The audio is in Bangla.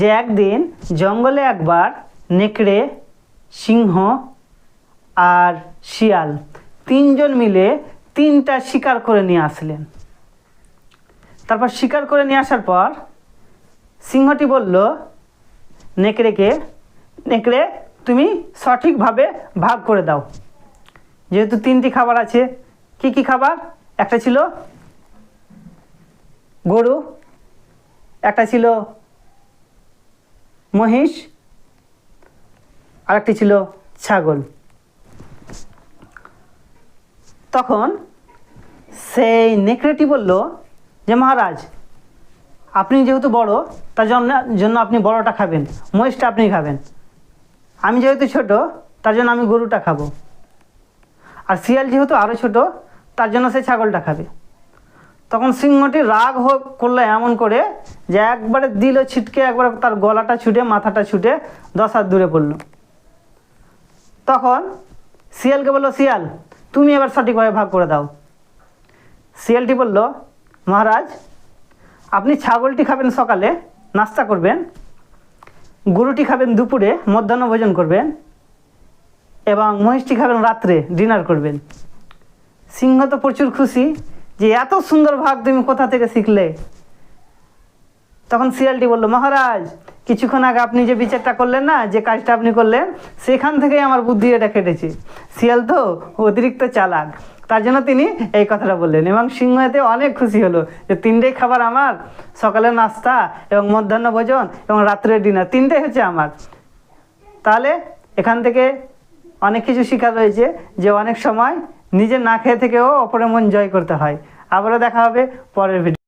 যে একদিন জঙ্গলে একবার নেকড়ে, সিংহ আর শিয়াল তিনজন মিলে তিনটা শিকার করে নিয়ে আসলেন। তারপর শিকার করে নিয়ে আসার পর সিংহটি বলল, নেকড়েকে, নেকড়ে, তুমি সঠিকভাবে ভাগ করে দাও। যেহেতু তিনটি খাবার আছে, কি কি খাবার? একটা ছিল গরু, একটা ছিল মহিষ, আরেকটি ছিল ছাগল। তখন সেই নেকড়েটি বলল যে, মহারাজ, আপনি যেহেতু বড়, তার জন্য জন্য আপনি বড়টা খাবেন, মহিষটা আপনি খাবেন। আমি যেহেতু ছোট, তার জন্য আমি গরুটা খাব। আর শিয়াল যেহেতু আরও ছোট, তার জন্য সে ছাগলটা খাবে। তখন সিংহটি রাগ করল এমন করে যে একবারে দিল ছিটকে, একবার তার গলাটা ছুটে, মাথাটা ছুটে দশ হাত দূরে পড়ল। তখন শিয়ালকে বলল, শিয়াল, তুমি এবার সঠিকভাবে ভাগ করে দাও। শিয়ালটি বলল, মহারাজ, আপনি ছাগলটি খাবেন সকালে, নাস্তা করবেন, গরুটি খাবেন দুপুরে, মধ্যাহ্ন ভোজন করবেন এবং মহিষটি খাবেন রাত্রে, ডিনার করবেন। সিংহ তো প্রচুর খুশি যে এত সুন্দর ভাগ তুমি কোথা থেকে শিখলে? তখন শিয়ালটি বলল, মহারাজ, কিছুক্ষণ আগে আপনি যে বিচারটা করলেন না, যে কাজটা আপনি করলেন, সেখান থেকেই আমার বুদ্ধি এটা কেটেছে। শিয়াল তো অতিরিক্ত চালাক। তার জন্য তিনি এই কথাটা বললেন এবং সিংহ এতে অনেক খুশি হলো যে তিনটেই খাবার আমার, সকালের নাস্তা এবং মধ্যাহ্ন ভোজন এবং রাত্রের ডিনার, তিনটেই হচ্ছে আমার। তাহলে এখান থেকে অনেক কিছু শেখার রয়েছে যে অনেক সময় নিজে না খেয়ে থেকেও অপরের মন জয় করতে হয়। আবারও দেখা হবে পরের ভিডিও